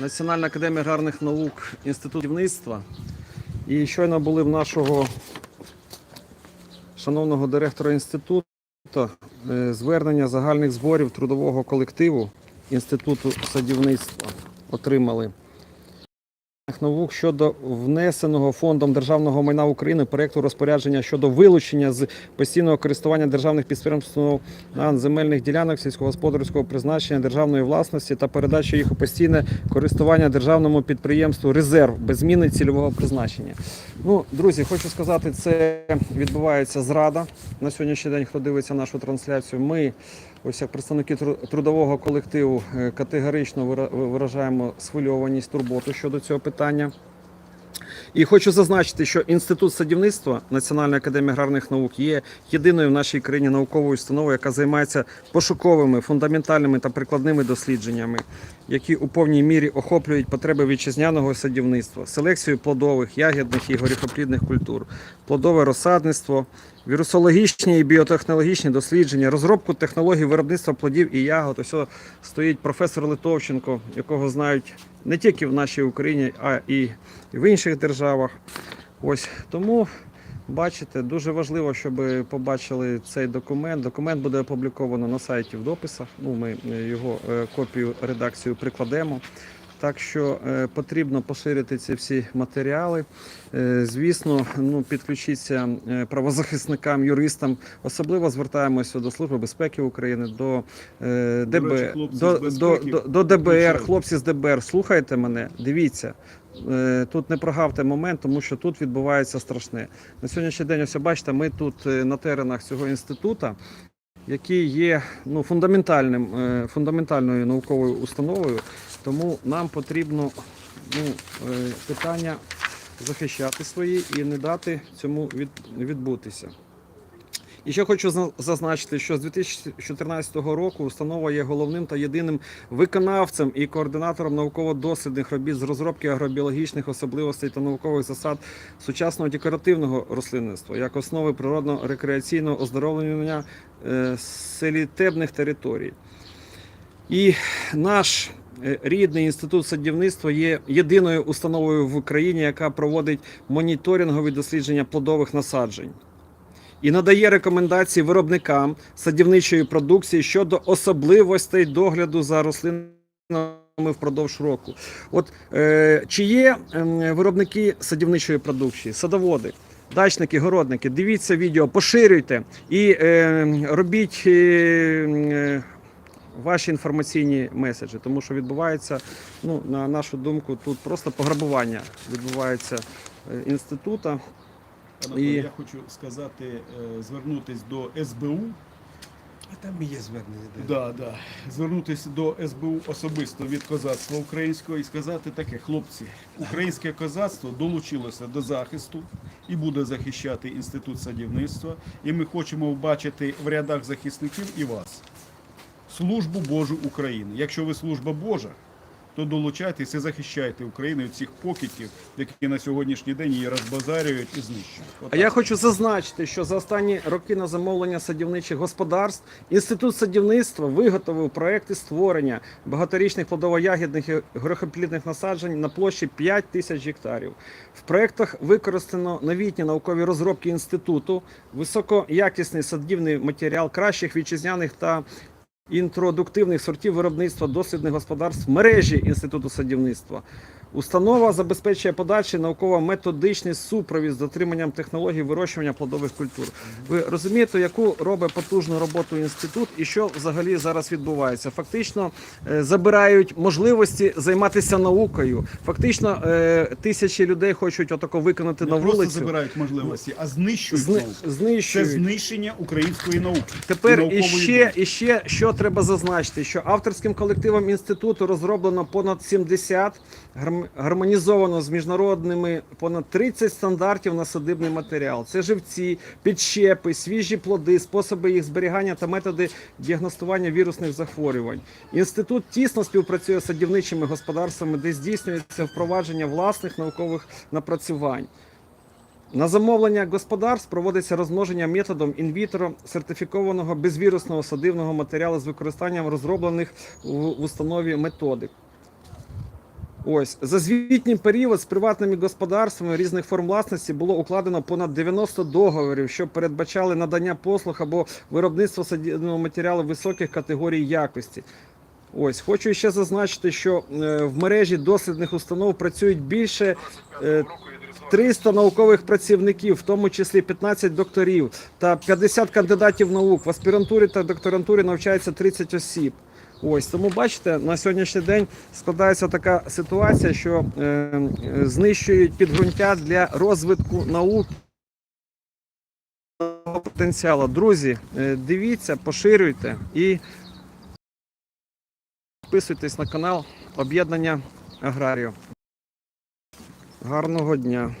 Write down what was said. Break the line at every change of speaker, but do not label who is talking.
Національна академія аграрних наук, інститут будівництва. І щойно були в нашого шановного директора інституту е, звернення загальних зборів трудового колективу Інституту садівництва отримали. Наук щодо внесеного фондом державного майна України проєкту розпорядження щодо вилучення з постійного користування державних підприємств на земельних ділянок сільськогосподарського призначення державної власності та передачі їх у постійне користування державному підприємству Резерв без зміни цільового призначення. Ну, друзі, хочу сказати, це відбувається зрада на сьогоднішній день. Хто дивиться нашу трансляцію? Ми, ось як представники трудового колективу, е, категорично вира- виражаємо схвильованість, турботу щодо цього питання. І хочу зазначити, що інститут садівництва Національної академії аграрних наук є єдиною в нашій країні науковою установою, яка займається пошуковими, фундаментальними та прикладними дослідженнями, які у повній мірі охоплюють потреби вітчизняного садівництва, селекцію плодових, ягідних і горіхоплідних культур, плодове розсадництво, вірусологічні і біотехнологічні дослідження, розробку технологій виробництва плодів і ягод. Ось стоїть професор Литовченко, якого знають не тільки в нашій Україні, а і в інших державах. Ось тому бачите, дуже важливо, щоб побачили цей документ. Документ буде опубліковано на сайті в дописах. Ну, ми е, його е, копію редакцію прикладемо. Так що е, потрібно поширити ці всі матеріали. Е, звісно, ну підключіться е, правозахисникам, юристам. Особливо звертаємося до Служби безпеки України, до
До
ДБ, до, до, до, до ДБР, хлопці з ДБР, слухайте мене, дивіться. Тут не прогавте момент, тому що тут відбувається страшне. На сьогоднішній день, ось бачите, ми тут на теренах цього інституту, який є ну, фундаментальним, фундаментальною науковою установою. Тому нам потрібно ну, е, питання захищати свої і не дати цьому від, відбутися. І ще хочу зазначити, що з 2014 року установа є головним та єдиним виконавцем і координатором науково-дослідних робіт з розробки агробіологічних особливостей та наукових засад сучасного декоративного рослинництва як основи природно-рекреаційного оздоровлення е, селітебних територій. І наш рідний інститут садівництва є єдиною установою в Україні, яка проводить моніторингові дослідження плодових насаджень і надає рекомендації виробникам садівничої продукції щодо особливостей догляду за рослинами впродовж року. От е, чи є ем, виробники садівничої продукції, садоводи? Дачники, городники, дивіться відео, поширюйте і е, робіть е, е, ваші інформаційні меседжі, тому що відбувається, ну, на нашу думку, тут просто пограбування відбувається е, інститута.
Анатолій,
І-
я хочу сказати, е, звернутись до СБУ.
А там і є звернення.
Да, да. Звернутися до СБУ особисто від козацтва українського і сказати таке, хлопці, українське козацтво долучилося до захисту і буде захищати інститут садівництва. І ми хочемо бачити в рядах захисників і вас. Службу Божу України. Якщо ви служба Божа, то долучайтесь і захищайте Україну від цих покидьків, які на сьогоднішній день її розбазарюють і знищують.
А
Отак.
я хочу зазначити, що за останні роки на замовлення садівничих господарств інститут садівництва виготовив проекти створення багаторічних плодово-ягідних і горохоплідних насаджень на площі 5 тисяч гектарів. В проектах використано новітні наукові розробки інституту, високоякісний садівний матеріал кращих вітчизняних та інтродуктивних сортів виробництва дослідних господарств мережі інституту садівництва. Установа забезпечує подальший науково-методичний супровід з дотриманням технологій вирощування плодових культур. Ви розумієте, яку робить потужну роботу інститут і що взагалі зараз відбувається? Фактично е, забирають можливості займатися наукою. Фактично е, тисячі людей хочуть отако виконати
Не
на
просто
вулицю.
забирають можливості, а знищують
Зни-
науку. Це знищення української науки.
Тепер
і
іще, іще що треба зазначити, що авторським колективом інституту розроблено понад 70, гарм- гармонізовано з міжнародними понад 30 стандартів на садибний матеріал. Це живці, підщепи, свіжі плоди, способи їх зберігання та методи діагностування вірусних захворювань. Інститут тісно співпрацює з садівничими господарствами, де здійснюється впровадження власних наукових напрацювань. На замовлення господарств проводиться розмноження методом інвітро сертифікованого безвірусного садивного матеріалу з використанням розроблених в установі методик. Ось за звітній період з приватними господарствами різних форм власності було укладено понад 90 договорів, що передбачали надання послуг або виробництво садівного матеріалу високих категорій якості. Ось хочу ще зазначити, що е, в мережі дослідних установ працюють більше е, 300 наукових працівників, в тому числі 15 докторів та 50 кандидатів наук. В аспірантурі та докторантурі навчається 30 осіб. Ось тому бачите, на сьогоднішній день складається така ситуація, що е, знищують підґрунтя для розвитку наук потенціалу. Друзі, е, дивіться, поширюйте і підписуйтесь на канал Об'єднання Аграрію. Гарного дня!